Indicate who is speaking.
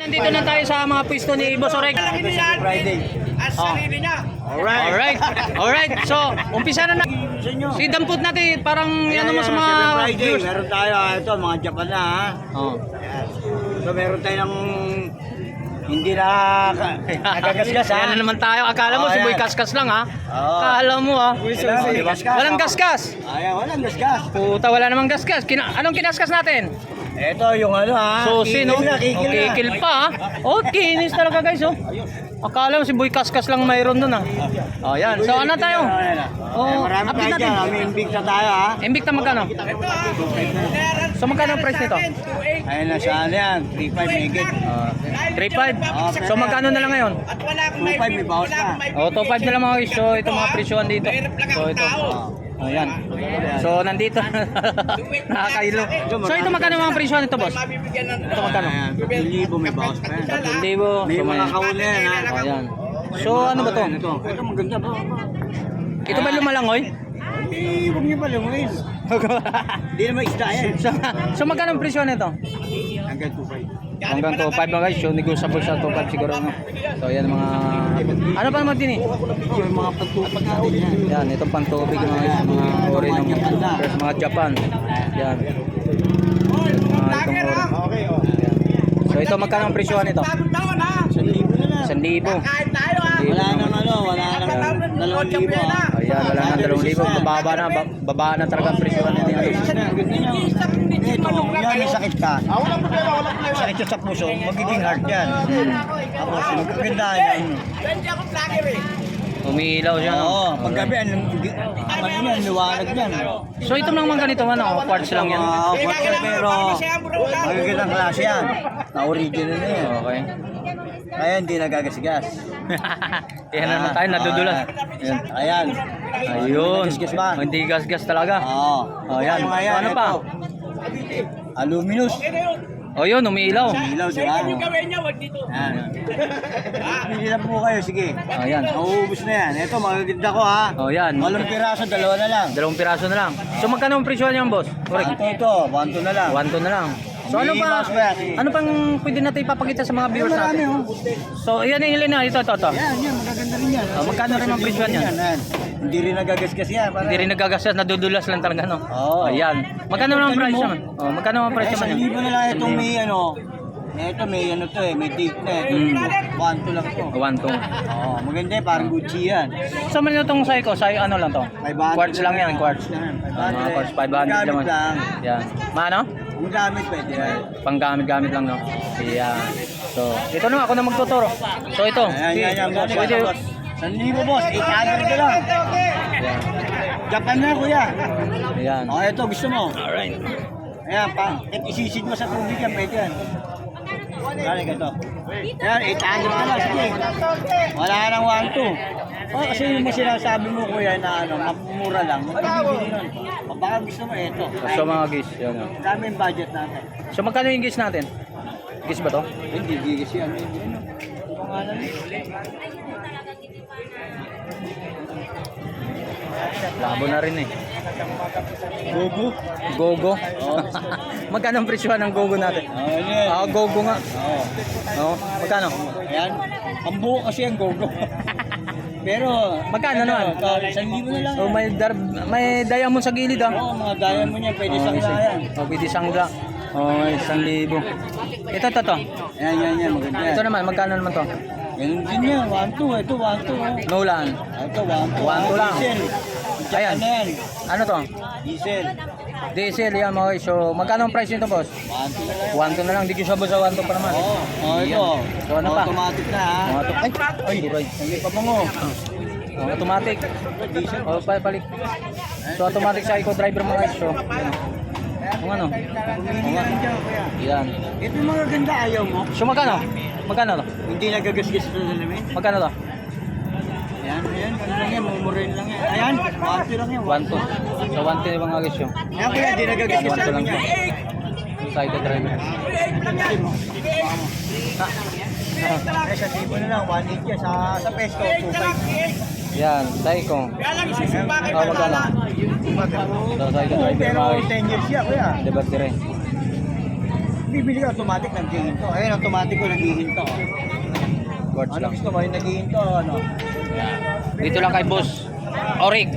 Speaker 1: Nandito na tayo sa mga pwesto ni Boss Oreg.
Speaker 2: Friday.
Speaker 3: At
Speaker 1: Oh.
Speaker 3: sarili niya.
Speaker 2: Alright.
Speaker 1: Alright. Alright. So, umpisa na na. Si dampot natin, parang ano mo sa mga
Speaker 2: Friday.
Speaker 1: viewers.
Speaker 2: Meron tayo. ah, Ito, mga Japan na ha.
Speaker 1: Oh.
Speaker 2: Ayan. So, meron tayo ng hindi na nagagasgas ha.
Speaker 1: Yan na naman tayo. Akala mo
Speaker 2: Oh,
Speaker 1: si Boy
Speaker 2: yan.
Speaker 1: Kaskas lang ha.
Speaker 2: Oo.
Speaker 1: Akala mo ha.
Speaker 2: Wala,
Speaker 1: ba?
Speaker 2: gasgas.
Speaker 1: Walang gasgas.
Speaker 2: Ayan, walang gasgas.
Speaker 1: Puta, wala namang gasgas. Kina anong kinaskas natin?
Speaker 2: Ito yung ano ha.
Speaker 1: Susi, no?
Speaker 2: Kikil na, kikil
Speaker 1: kikil pa ha. Oh, kinis talaga guys oh. Akala mo si Boy Kaskas lang mayroon doon ha. Oh, yan. So, ano tayo?
Speaker 2: Oh,
Speaker 1: Oh,
Speaker 2: marami
Speaker 1: update natin.
Speaker 2: invicta tayo ha.
Speaker 1: Invicta magkano? So, magkano ang price nito?
Speaker 2: Ayun na siya ano yan. 3.5 megit.
Speaker 1: Ah, 3.5. So, magkano na lang ngayon?
Speaker 3: At wala akong
Speaker 2: 2.5 may bawas na.
Speaker 1: Oh, 2.5 na lang mga guys. So, ito mga presyohan dito. So, ito. Oh, yan. So, nandito. Nakakailo. So, ito magkano mga presyohan nito, boss? Ito magkano?
Speaker 2: Ayan, 2,000 may bawas pa yan.
Speaker 1: 1,000.
Speaker 2: May mga kauli yan ha.
Speaker 1: Oh, yan. So, ano ba to?
Speaker 2: Ito, ito maganda ba?
Speaker 1: Ito ba lumalangoy?
Speaker 2: Eh, huwag niyo pa lumayin. Hindi naman isda yan.
Speaker 1: so, so, magkano ang presyo nito?
Speaker 2: Hanggang 2.5.
Speaker 1: Hanggang 2.5 mga guys. So, negotiable sa 2.5 siguro. No? So, yan mga... Ano pa naman din eh?
Speaker 2: Yung mga pagtupag natin yan.
Speaker 1: Yan, itong pantubig mga guys. Mga ori ng mga Japan. Yan. Mga itong ori. Yan. So, ito magkano ang presyo nito?
Speaker 2: Sa libo na lang.
Speaker 1: 1,000.
Speaker 3: Kahit tayo ha.
Speaker 2: Wala nang ano, wala nang dalawang libo ah.
Speaker 1: Ayan, wala na 2,000. Bababa na. ba- Baba na talaga ang presyo nito.
Speaker 2: Ito, yan may sakit ka. Sakit yun sa puso, magiging hard yan. Tapos, magaganda yan.
Speaker 3: Hindi ako vlogger eh.
Speaker 1: Umiilaw siya. No?
Speaker 2: Oo, paggabi, ano ano yan, liwanag yan.
Speaker 1: So, ito lang mga ganito. Ano, quartz lang yan.
Speaker 2: Oo, pero magagandang klase yan. Na original na yan.
Speaker 1: Okay.
Speaker 2: Kaya hindi nagagasigas.
Speaker 1: Yan na naman tayo, nadudulas.
Speaker 2: Ayan. Ayan.
Speaker 1: Ayun.
Speaker 2: Nagasigas ba?
Speaker 1: Hindi gas-gas talaga.
Speaker 2: Oo.
Speaker 1: Oh, yan.
Speaker 2: Ano nga
Speaker 1: So, ano pa?
Speaker 2: Ito.
Speaker 1: O yun, umiilaw.
Speaker 2: Ilaw, di ba?
Speaker 3: Yung gawin niya, wag dito.
Speaker 2: Yan. Lang po kayo, sige.
Speaker 1: O yan.
Speaker 2: Mauubos na yan. Ito, magaganda ko ha.
Speaker 1: O yan.
Speaker 2: Walang piraso, dalawa na lang.
Speaker 1: Dalawang piraso na lang. So magkano ang presyo niyan, boss? Correct.
Speaker 2: Ito, ito, one to na lang.
Speaker 1: One to na lang. So ano pa?
Speaker 2: Mas ba?
Speaker 1: Ano pang pwede natin ipapakita sa mga viewers
Speaker 2: Marami,
Speaker 1: natin?
Speaker 2: oh.
Speaker 1: So yan yung ilin na. Ito, ito, ito.
Speaker 2: Yan, yan, magaganda rin yan.
Speaker 1: Oh, magkano rin ang presyo niyan?
Speaker 2: yan? Hindi rin nagagasgas yan. Para...
Speaker 1: Hindi rin nagagasgas, nadudulas lang talaga, no?
Speaker 2: Oo.
Speaker 1: Ayan. Magkano naman price naman? Oh, magkano price
Speaker 2: Eh,
Speaker 1: naman
Speaker 2: sa
Speaker 1: yan?
Speaker 2: libo na lang itong may ano. Ito may ano to eh, may date na eh.
Speaker 1: Mm.
Speaker 2: One to lang to.
Speaker 1: One to.
Speaker 2: Oo, maganda eh, parang Gucci yan.
Speaker 1: So man itong Seiko, Seiko ano lang to?
Speaker 2: 500
Speaker 1: Quartz lang yan, quartz. Mga quartz 500
Speaker 2: Gamit
Speaker 1: naman.
Speaker 2: lang.
Speaker 1: Yan. Maano?
Speaker 2: Ang gamit pwede yan.
Speaker 1: Panggamit-gamit lang, no? Ayan. So, ito na ako na magtuturo. So, ito.
Speaker 2: Ayan, yan, yan.
Speaker 1: Pwede.
Speaker 2: Boss. San libo boss, 800 ka lang. Japan na kuya.
Speaker 1: Ayan.
Speaker 2: Oh, ito gusto mo.
Speaker 1: Alright.
Speaker 2: Ayan, pa. At isisid mo sa tubig yan, pwede yan. Kali ka to. Ayan, 800 ka lang, sige. Wala nang 1-2. Oh, kasi yung mga sinasabi mo kuya na ano, mapumura lang, magbibili nun. O baka gusto mo ito.
Speaker 1: So, mga guys. Yan. oh.
Speaker 2: Dami yung budget natin.
Speaker 1: So, magkano yung guys natin? Guys ba to?
Speaker 2: Hindi, gigis yan. Hindi, ano. Pangalan.
Speaker 1: Labo na rin eh.
Speaker 2: Gogo.
Speaker 1: Gogo. magkano ang presyo ng gogo natin?
Speaker 2: Oh, yan.
Speaker 1: Ah, gogo nga.
Speaker 2: Oo.
Speaker 1: Oo. Magkano?
Speaker 2: Ayan. Ang buo kasi ang gogo. Pero,
Speaker 1: Magkano naman?
Speaker 2: Isang libo na lang.
Speaker 1: So, may, dar may diamond sa gilid ah.
Speaker 2: Oo, mga gaya mo niya, pwede
Speaker 1: Oh,
Speaker 2: sa
Speaker 1: isa-
Speaker 2: yan.
Speaker 1: Oh, pwede sangla. Oh, isang libo. Ito, ito, ito.
Speaker 2: Yan, yan, yan, maganda yan.
Speaker 1: Ito naman, magkano naman to?
Speaker 2: Ganun din yan, 1-2, ito 1-2. oh.
Speaker 1: Nolan.
Speaker 2: Ito 1-2.
Speaker 1: 1-2 lang.
Speaker 2: Diesel.
Speaker 1: Ayan.
Speaker 2: Ano
Speaker 1: to?
Speaker 2: Diesel.
Speaker 1: Diesel yan mga guys. So, magkano ang price nito, boss?
Speaker 2: 1-2 na lang.
Speaker 1: 1 to na lang. Di ko sabot sa 1 to pa naman.
Speaker 2: Oo, oh, ito.
Speaker 1: So, ano pa?
Speaker 2: Automatic na ha.
Speaker 1: To. Ay, ay.
Speaker 2: Hindi pa mo.
Speaker 1: Oh, automatic.
Speaker 2: Diesel.
Speaker 1: Oh, pa balik. So, automatic sa eco driver mga guys. So. Kung ano?
Speaker 2: Pumili ka rin dyan, kuya.
Speaker 1: Yan.
Speaker 2: Ito yung mga ganda ayaw mo.
Speaker 1: So, magkano? Magkano to?
Speaker 2: Hindi nagagasgas sa salamin.
Speaker 1: Magkano to?
Speaker 2: Ayan, ayan, ano lang yan, mumurin lang yan. Ayan, 1-2 lang yan.
Speaker 1: 1 to. So, 1 to yung mga guys yun.
Speaker 2: Ayan, kuya, hindi
Speaker 1: Yan,
Speaker 2: nagagasgas
Speaker 1: 1
Speaker 2: sa
Speaker 1: to lang to.
Speaker 2: salamin.
Speaker 1: Sa eco driver.
Speaker 2: Eh, sa libo na lang, 1.8 yan. Sa, sa pesto, 2.5.
Speaker 1: Yan, tayo ko.
Speaker 3: Kaya lang
Speaker 1: isisupa
Speaker 3: kay
Speaker 1: oh,
Speaker 3: Pagkala.
Speaker 1: So, sa
Speaker 2: ikaw,
Speaker 1: ay
Speaker 2: pero 10 years siya, kuya.
Speaker 1: Diba, tire?
Speaker 2: Bibili ka automatic ng gihinto. Ayun, automatic ko ng gihinto.
Speaker 1: Quartz
Speaker 2: ano
Speaker 1: lang.
Speaker 2: gusto mo yung naghihinto? Ano? Yeah.
Speaker 1: Dito lang kay boss. Orig.